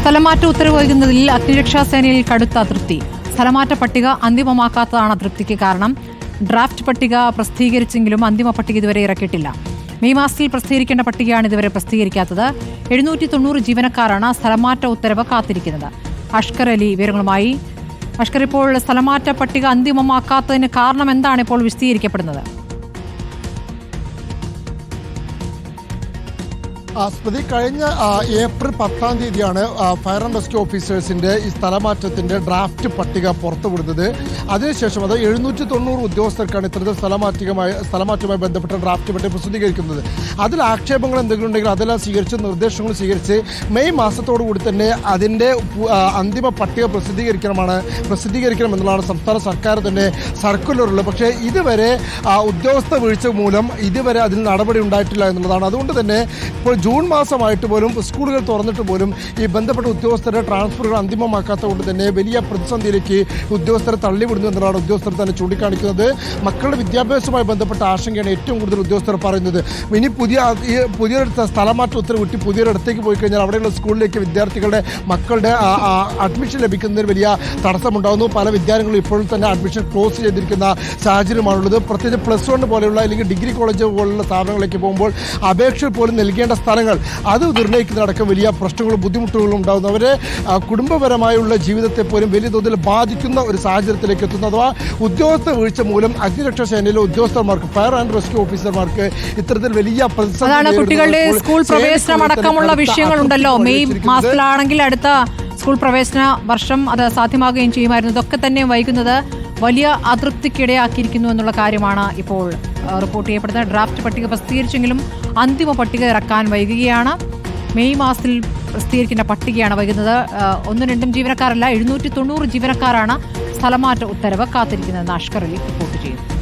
സ്ഥലമാറ്റ ഉത്തരവ് വൈകുന്നതിൽ അഗ്നിരക്ഷാ സേനയിൽ കടുത്ത അതൃപ്തി. സ്ഥലമാറ്റ പട്ടിക അന്തിമമാക്കാത്തതാണ് അതൃപ്തിക്ക് കാരണം. ഡ്രാഫ്റ്റ് പട്ടിക പ്രസിദ്ധീകരിച്ചെങ്കിലും അന്തിമ പട്ടിക ഇതുവരെ ഇറക്കിയിട്ടില്ല. മെയ് മാസത്തിൽ പ്രസിദ്ധീകരിക്കേണ്ട പട്ടികയാണ് ഇതുവരെ പ്രസിദ്ധീകരിക്കാത്തത്. എഴുന്നൂറ്റി തൊണ്ണൂറ് ജീവനക്കാരാണ് സ്ഥലമാറ്റ ഉത്തരവ് കാത്തിരിക്കുന്നത്. അഷ്കർ അലി വിവരങ്ങളുമായി. അഷ്കർ ഇപ്പോൾ സ്ഥലമാറ്റ പട്ടിക അന്തിമമാക്കാത്തതിന് കാരണം എന്താണ് ഇപ്പോൾ വിശദീകരിക്കപ്പെടുന്നത്? സ്മൃതി കഴിഞ്ഞ ഏപ്രിൽ പത്താം തീയതിയാണ് ഫയർ ആൻഡ് റെസ്ക്യൂ ഓഫീസേഴ്സിന്റെ ഈ സ്ഥലമാറ്റത്തിന്റെ ഡ്രാഫ്റ്റ് പട്ടിക പുറത്തുവിടുന്നത്. അതിനുശേഷം അത് എഴുന്നൂറ്റി തൊണ്ണൂറ് ഉദ്യോഗസ്ഥർക്കാണ് ഇത്തരത്തിൽ സ്ഥലമാറ്റവുമായി സ്ഥലമാറ്റവുമായി ബന്ധപ്പെട്ട ഡ്രാഫ്റ്റ് പട്ടിക പ്രസിദ്ധീകരിക്കുന്നത്. അതിൽ ആക്ഷേപങ്ങൾ എന്തെങ്കിലും ഉണ്ടെങ്കിൽ അതെല്ലാം സ്വീകരിച്ച് നിർദ്ദേശങ്ങൾ സ്വീകരിച്ച് മെയ് മാസത്തോടു കൂടി തന്നെ അതിന്റെ അന്തിമ പട്ടിക പ്രസിദ്ധീകരിക്കണമാണ് പ്രസിദ്ധീകരിക്കണം എന്നുള്ളതാണ് സംസ്ഥാന സർക്കാർ തന്നെ സർക്കുലറുള്ളത് പക്ഷേ ഇതുവരെ ഉദ്യോഗസ്ഥ വീഴ്ച മൂലം ഇതുവരെ അതിൽ നടപടി ഉണ്ടായിട്ടില്ല എന്നുള്ളതാണ്. അതുകൊണ്ട് തന്നെ ഇപ്പോൾ ജൂൺ മാസമായിട്ട് പോലും സ്കൂളുകൾ തുറന്നിട്ട് പോലും ഈ ബന്ധപ്പെട്ട ഉദ്യോഗസ്ഥരുടെ ട്രാൻസ്ഫറുകൾ അന്തിമമാക്കാത്തത് കൊണ്ട് തന്നെ വലിയ പ്രതിസന്ധിയിലേക്ക് ഉദ്യോഗസ്ഥരെ തള്ളിവിടുന്നു എന്നതാണ് ഉദ്യോഗസ്ഥർ തന്നെ ചൂണ്ടിക്കാണിക്കുന്നത്. മക്കളുടെ വിദ്യാഭ്യാസവുമായി ബന്ധപ്പെട്ട ആശങ്കയാണ് ഏറ്റവും കൂടുതൽ ഉദ്യോഗസ്ഥർ പറയുന്നത്. ഇനി പുതിയ ഈ പുതിയൊരു സ്ഥലമാറ്റ ഉത്തരവ് കിട്ടി പുതിയൊരിടത്തേക്ക് പോയി കഴിഞ്ഞാൽ അവിടെയുള്ള സ്കൂളിലേക്ക് വിദ്യാർത്ഥികളുടെ മക്കളുടെ അഡ്മിഷൻ ലഭിക്കുന്നതിന് വലിയ തടസ്സമുണ്ടാകുന്നു. പല വിദ്യാലയങ്ങളും ഇപ്പോഴും തന്നെ അഡ്മിഷൻ ക്ലോസ് ചെയ്തിരിക്കുന്ന സാഹചര്യമാണുള്ളത്. പ്രത്യേകിച്ച് പ്ലസ് വൺ പോലെയുള്ള അല്ലെങ്കിൽ ഡിഗ്രി കോളേജ് പോലുള്ള സ്ഥാപനങ്ങളിലേക്ക് പോകുമ്പോൾ അപേക്ഷ പോലും നൽകേണ്ട സ്ഥലങ്ങൾ അത് നിർണയിക്കുന്നതടക്കം വലിയ പ്രശ്നങ്ങളും ബുദ്ധിമുട്ടുകളും ഉണ്ടാകുന്നു അവരെ കുടുംബപരമായുള്ള ജീവിതത്തെ പോലും വലിയ തോതിൽ ബാധിക്കുന്ന ഒരു സാഹചര്യത്തിലേക്ക് എത്തുന്നു. അഥവാ ഉദ്യോഗസ്ഥ വീഴ്ച മൂലം അഗ്നിരക്ഷാ സേനയിലെ ഉദ്യോഗസ്ഥർമാർക്ക് ഫയർ ആൻഡ് റെസ്ക്യൂ ഓഫീസർമാർക്ക് ഇത്തരത്തിൽ വലിയ അതാണ് കുട്ടികളുടെ സ്കൂൾ പ്രവേശനം അടക്കമുള്ള വിഷയങ്ങളുണ്ടല്ലോ മെയ് മാസത്തിലാണെങ്കിൽ അടുത്ത സ്കൂൾ പ്രവേശന വർഷം അത് സാധ്യമാകുകയും ചെയ്യുമായിരുന്നു. ഇതൊക്കെ തന്നെ വൈകുന്നത് വലിയ അതൃപ്തിക്കിടയാക്കിയിരിക്കുന്നു എന്നുള്ള കാര്യമാണ് ഇപ്പോൾ റിപ്പോർട്ട് ചെയ്യപ്പെടുന്നത്. ഡ്രാഫ്റ്റ് പട്ടിക പ്രസിദ്ധീകരിച്ചെങ്കിലും അന്തിമ പട്ടിക ഇറക്കാൻ വൈകുകയാണ്. മെയ് മാസത്തിൽ പ്രസിദ്ധീകരിക്കുന്ന പട്ടികയാണ് വൈകുന്നത്. ഒന്നും രണ്ടും ജീവനക്കാരല്ല എഴുന്നൂറ്റി തൊണ്ണൂറ് ജീവനക്കാരാണ് സ്ഥലമാറ്റ ഉത്തരവ് കാത്തിരിക്കുന്നതെന്ന് അഷ്കർ അലി റിപ്പോർട്ട് ചെയ്യുന്നു.